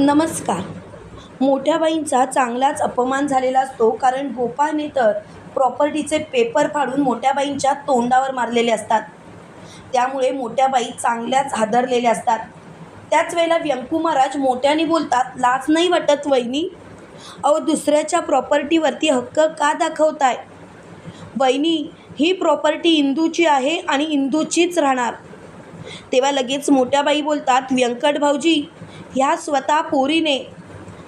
नमस्कार. मोठ्या बाईंचा चांगलाच अपमान झालेला असतो कारण गोपाळने तर प्रॉपर्टीचे पेपर फाडून मोठ्या बाईंच्या तोंडावर मारलेले असतात. त्यामुळे मोठ्या बाई चांगल्याच हादरलेल्या असतात. त्याच वेळेला व्यंकू महाराज मोठ्याने बोलतात लाच नाही वाटत वहिनी? अहो दुसऱ्याच्या प्रॉपर्टीवरती हक्क का दाखवताय? वहिनी ही प्रॉपर्टी इंदूची आहे आणि इंदूचीच राहणार. तेव्हा लगेच मोठ्या बाई बोलतात व्यंकट भाऊजी ह्या स्वतः पोरीने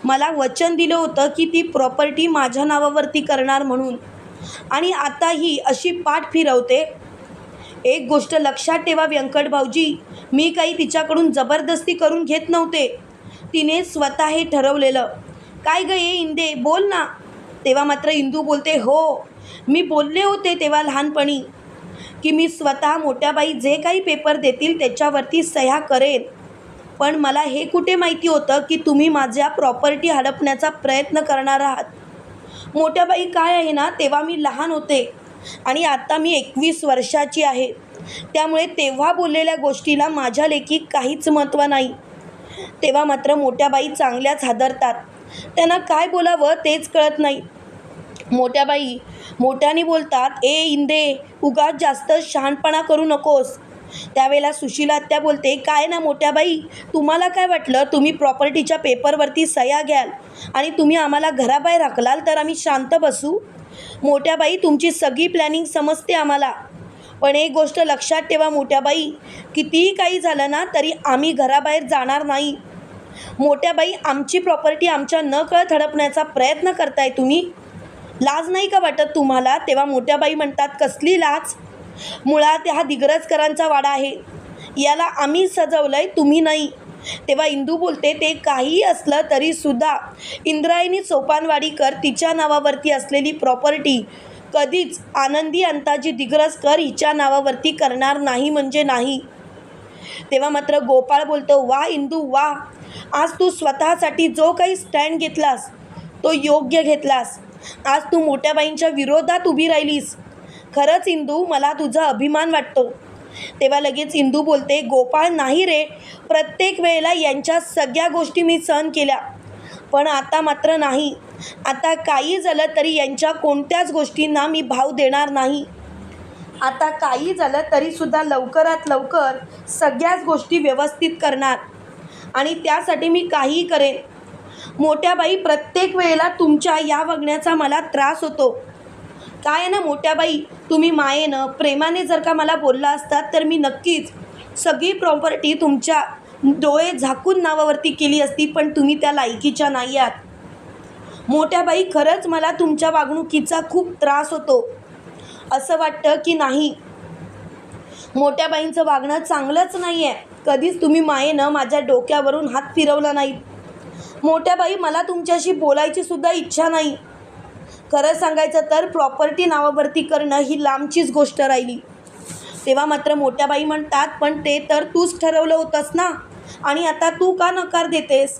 मला वचन दिलं होतं की ती प्रॉपर्टी माझ्या नावावरती करणार म्हणून. आणि आता ही अशी पाठ फिरवते. एक गोष्ट लक्षात ठेवा व्यंकट भाऊजी मी काही तिच्याकडून जबरदस्ती करून घेत नव्हते. तिने स्वतः हे ठरवलेलं. काय गं ये इंदे बोल ना. तेव्हा मात्र इंदू बोलते हो मी बोलले होते तेव्हा लहानपणी की मी स्वतः मोठ्या बाई जे काही पेपर देतील त्याच्यावरती सह्या करेन. पण मला हे कुठे माहिती होतं की तुम्ही माझ्या प्रॉपर्टी हडपण्याचा प्रयत्न करणार आहात? मोठ्या बाई काय आहे ना तेव्हा मी लहान होते आणि आत्ता मी एकवीस वर्षाची आहे. त्यामुळे तेव्हा बोललेल्या गोष्टीला माझ्या लेखी काहीच महत्त्व नाही. तेव्हा मात्र मोठ्या बाई चांगल्याच हादरतात. त्यांना काय बोलावं तेच कळत नाही. मोठ्या बाई मोठ्याने बोलतात ए इंदे उगाच जास्त शहाणपणा करू नकोस. त्यावेळेला सुशीला आत्या बोलते काय ना मोठ्या बाई? तुम्हाला काय वाटलं? तुम्ही प्रॉपर्टीच्या पेपरवरती सया घ्याल आणि तुम्ही आम्हाला घराबाहेर हाकलाल तर आम्ही शांत बसू? मोठ्या बाई तुमची सगळी प्लॅनिंग समजते आम्हाला. पण एक गोष्ट लक्षात ठेवा मोठ्या बाई कितीही काही झालं ना तरी आम्ही घराबाहेर जाणार नाही. मोठ्या बाई आमची प्रॉपर्टी आमच्या न कळत हडपण्याचा प्रयत्न करताय तुम्ही. लाज नाही का वाटत तुम्हाला? तेव्हा मोठ्या बाई म्हणतात कसली लाज? मुळात हा दिग्रजकरांचा वाडा आहे. याला आम्ही सजवलं आहे तुम्ही नाही. तेव्हा इंदू बोलते ते काहीही असलं तरीसुद्धा इंद्रायणी सोपानवाडीकर तिच्या नावावरती असलेली प्रॉपर्टी कधीच आनंदी अंताजी दिग्रजकर हिच्या नावावरती करणार नाही म्हणजे नाही. तेव्हा मात्र गोपाळ बोलतो वा इंदू वा. आज तू स्वतःसाठी जो काही स्टँड घेतलास तो योग्य घेतलास. आज तू मोठ्या बाईंच्या विरोधात उभी राहिलीस. खरंच इंदू मला तुझा अभिमान वाटतो. तेव्हा लगेच इंदू बोलते गोपाळ नाही रे. प्रत्येक वेळेला यांच्या सगळ्या गोष्टी मी सहन केल्या. पण आता मात्र नाही. आता काही झालं तरी यांच्या कोणत्याच गोष्टींना मी भाव देणार नाही. आता काही झालं तरीसुद्धा लवकरात लवकर सगळ्याच गोष्टी व्यवस्थित करणार. आणि त्यासाठी मी काहीही करेन. मोठ्या बाई प्रत्येक वेळेला तुमच्या या वागण्याचा मला त्रास होतो. काय आहे ना मोठ्या बाई तुम्ही मायेनं प्रेमाने जर का मला बोलला असतात तर मी नक्कीच सगळी प्रॉपर्टी तुमच्या डोळे झाकून नावावरती केली असती पण तुम्ही त्या लायकीच्या नाही आहात. मोठ्या बाई खरंच मला तुमच्या वागणुकीचा खूप त्रास होतो. असं वाटतं की नाही. मोठ्या बाईंचं वागणं चांगलंच नाही आहे कधीच तुम्ही मायेनं माझ्या डोक्यावरून हात फिरवला नाही. मोठ्या बाई मला तुमच्याशी बोलायची सुद्धा इच्छा नाही. खरं सांगायचं तर प्रॉपर्टी नावावरती करणं ही लांबचीच गोष्ट राहिली. तेव्हा मात्र मोठ्या बाई म्हणतात पण ते तर तूच ठरवलं होतंस ना? आणि आता तू का नकार देतेस?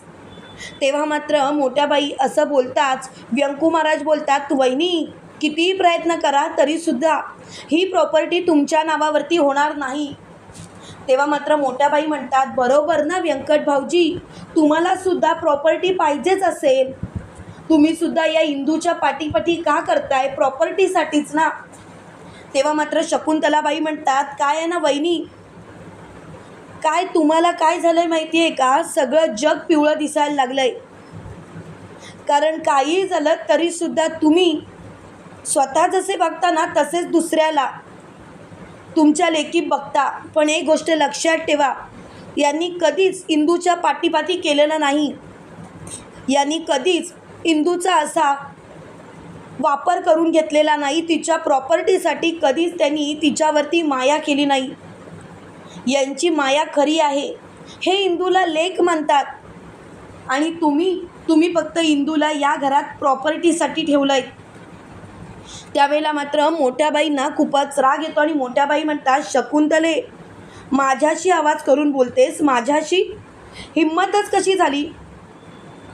तेव्हा मात्र मोठ्या बाई असं बोलताच व्यंकू महाराज बोलतात वहिनी कितीही प्रयत्न करा तरीसुद्धा ही प्रॉपर्टी तुमच्या नावावरती होणार नाही. तेव्हा मात्र मोठ्या बाई म्हणतात बरोबर ना व्यंकट भाऊजी? तुम्हालासुद्धा प्रॉपर्टी पाहिजेच असेल. तुम्ही सुद्धा या इंदूच्या पाठीपाठी का करताय? प्रॉपर्टीसाठीच ना. तेव्हा मात्र शकुंतलाबाई म्हणतात काय आहे ना वहिनी? काय तुम्हाला काय झालंय माहिती आहे का? सगळं जग पिवळं दिसायला लागलंय. कारण काहीही झालं तरीसुद्धा तुम्ही स्वतः जसे बघता ना तसेच दुसऱ्याला तुमच्या लेखी बघता. पण एक गोष्ट लक्षात ठेवा यांनी कधीच इंदूच्या पाठीपाठी केलेलं नाही. यांनी कधीच इंदूचा असा वापर करून घेतलेला नाही तिच्या प्रॉपर्टीसाठी कधीच त्यांनी तिच्यावरती माया केली नाही. यांची माया खरी आहे. हे इंदूला लेख म्हणतात. आणि तुम्ही तुम्ही फक्त इंदूला या घरात प्रॉपर्टीसाठी ठेवलं आहे त्यावेळेला मात्र मोठ्याबाईंना खूपच राग येतो आणि मोठ्याबाई म्हणतात शकुंतले माझ्याशी आवाज करून बोलतेस? माझ्याशी? हिंमतच कशी झाली?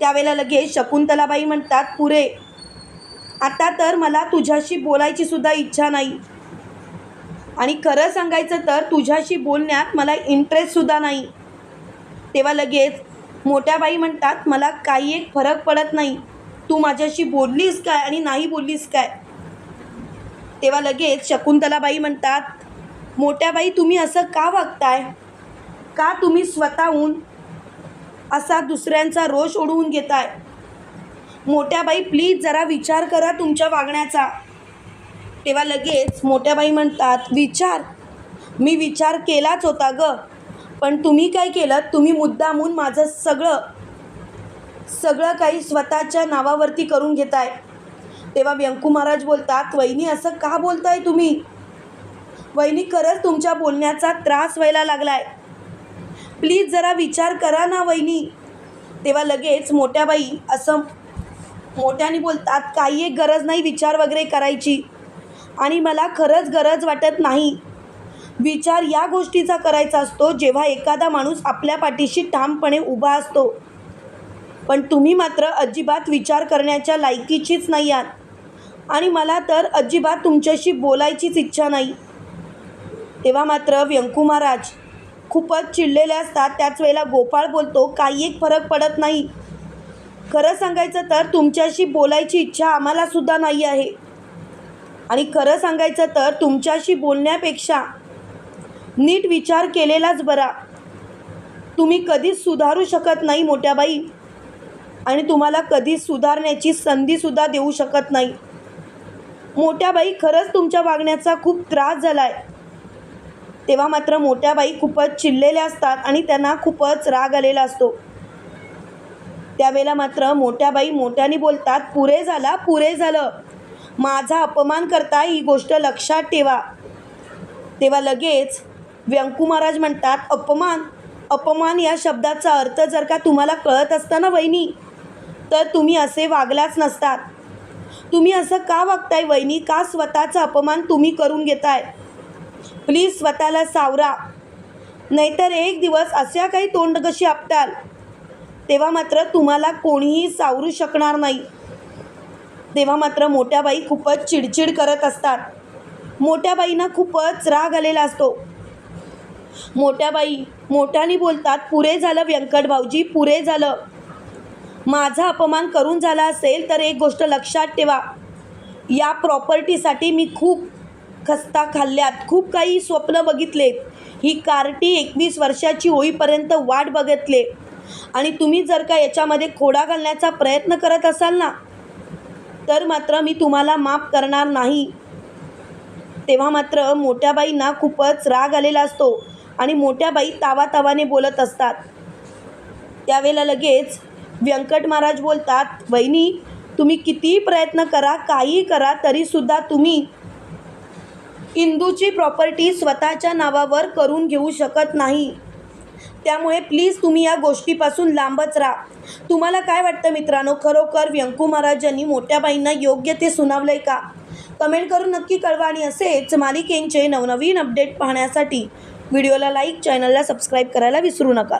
त्यावेळेला लगेच शकुंतलाबाई म्हणतात पुरे आता तर मला तुझ्याशी बोलायची सुद्धा इच्छा नाही. आणि खरं सांगायचं तर तुझ्याशी बोलण्यात मला इंटरेस्टसुद्धा नाही. तेव्हा लगेच मोठ्या बाई म्हणतात मला काही एक फरक पडत नाही. तू माझ्याशी बोललीस काय आणि नाही बोललीस काय? तेव्हा लगेच शकुंतलाबाई म्हणतात मोठ्या बाई तुम्ही असं का वागताय? का तुम्ही स्वतःहून असा दुसऱ्यांचा रोष ओढवून घेताय मोठ्या बाई प्लीज जरा विचार करा तुमच्या वागण्याचा. तेव्हा लगेच मोठ्या बाई म्हणतात विचार. मी विचार केलाच होता ग. पण तुम्ही काय केलं? तुम्ही मुद्दामून माझं सगळं सगळं काही स्वतःच्या नावावरती करून घेताय. तेव्हा व्यंकू महाराज बोलतात वहिनी असं का बोलताय तुम्ही? वहिनी खरंच तुमच्या बोलण्याचा त्रास व्हायला लागलाय. प्लीज जरा विचार करा ना वहिनी. तेव्हा लगेच मोठ्या बाई असं मोठ्याने बोलतात काही एक गरज नाही विचार वगैरे करायची. आणि मला खरंच गरज वाटत नाही. विचार या गोष्टीचा करायचा असतो जेव्हा एखादा माणूस आपल्या पाठीशी ठामपणे उभा असतो. पण तुम्ही मात्र अजिबात विचार करण्याच्या लायकीचीच नाही आहात. आणि मला तर अजिबात तुमच्याशी बोलायचीच इच्छा नाही. तेव्हा मात्र व्यंकू महाराज खूपच चिडलेले असतात. त्याच वेळेला गोपाळ बोलतो काही एक फरक पडत नाही. खरं सांगायचं तर तुमच्याशी बोलायची इच्छा आम्हालासुद्धा नाही आहे. आणि खरं सांगायचं तर तुमच्याशी बोलण्यापेक्षा नीट विचार केलेलाच बरा. तुम्ही कधीच सुधारू शकत नाही मोठ्या बाई आणि तुम्हाला कधीच सुधारण्याची संधीसुद्धा देऊ शकत नाही. मोठ्या बाई खरंच तुमच्या वागण्याचा खूप त्रास झाला आहे तेव्हा मात्र मोठ्या बाई खूपच चिडलेल्या असतात आणि त्यांना खूपच राग आलेला असतो. त्यावेळेला मात्र मोठ्या बाई मोठ्याने बोलतात पुरे झाला पुरे झालं. माझा अपमान करता ही गोष्ट लक्षात ठेवा. तेव्हा लगेच व्यंकू महाराज म्हणतात अपमान अपमान या शब्दाचा अर्थ जर का तुम्हाला कळत असता ना वहिनी तर तुम्ही असे वागलाच नसतात. तुम्ही असं का वागताय? वहिनी का स्वतःचा अपमान तुम्ही करून घेताय? प्लीज स्वतःला सावरा. नाहीतर एक दिवस अशा काही तोंड कशी आपटाल? तेव्हा मात्र तुम्हाला कोणीही सावरू शकणार नाही. तेव्हा मात्र मोठ्या बाई खूपच चिडचिड करत असतात. मोठ्या बाईंना खूपच राग आलेला असतो. मोठ्या बाई मोठ्याने बोलतात पुरे झालं व्यंकट भाऊजी पुरे झालं. माझा अपमान करून झाला असेल तर एक गोष्ट लक्षात ठेवा. या प्रॉपर्टीसाठी मी खूप खस्ता खाल्ल्यात. खूप काही स्वप्न बघितलेत. ही कार्टी एकवीस वर्षाची होईपर्यंत वाट बघितले. आणि तुम्ही जर का याच्यामध्ये खोडा घालण्याचा प्रयत्न करत असाल ना तर मात्र मी तुम्हाला माफ करणार नाही. तेव्हा मात्र मोठ्या बाईंना खूपच राग आलेला असतो आणि मोठ्या बाई तावातावाने बोलत असतात. त्यावेळेला लगेच व्यंकट महाराज बोलतात वहिनी तुम्ही कितीही प्रयत्न करा काहीही करा तरीसुद्धा तुम्ही इंदूची प्रॉपर्टी स्वतःच्या नावावर करून घेऊ शकत नाही. त्यामुळे प्लीज तुम्ही या गोष्टीपासून लांबच राहा. तुम्हाला काय वाटतं मित्रांनो? खरोखर व्यंकू महाराजांनी मोठ्या बाईंना योग्य ते सुनावलं आहे का? कमेंट करून नक्की कळवा आणि असेच मालिकेंचे नवनवीन अपडेट पाहण्यासाठी. व्हिडिओला लाईक चॅनलला सबस्क्राईब करायला विसरू नका.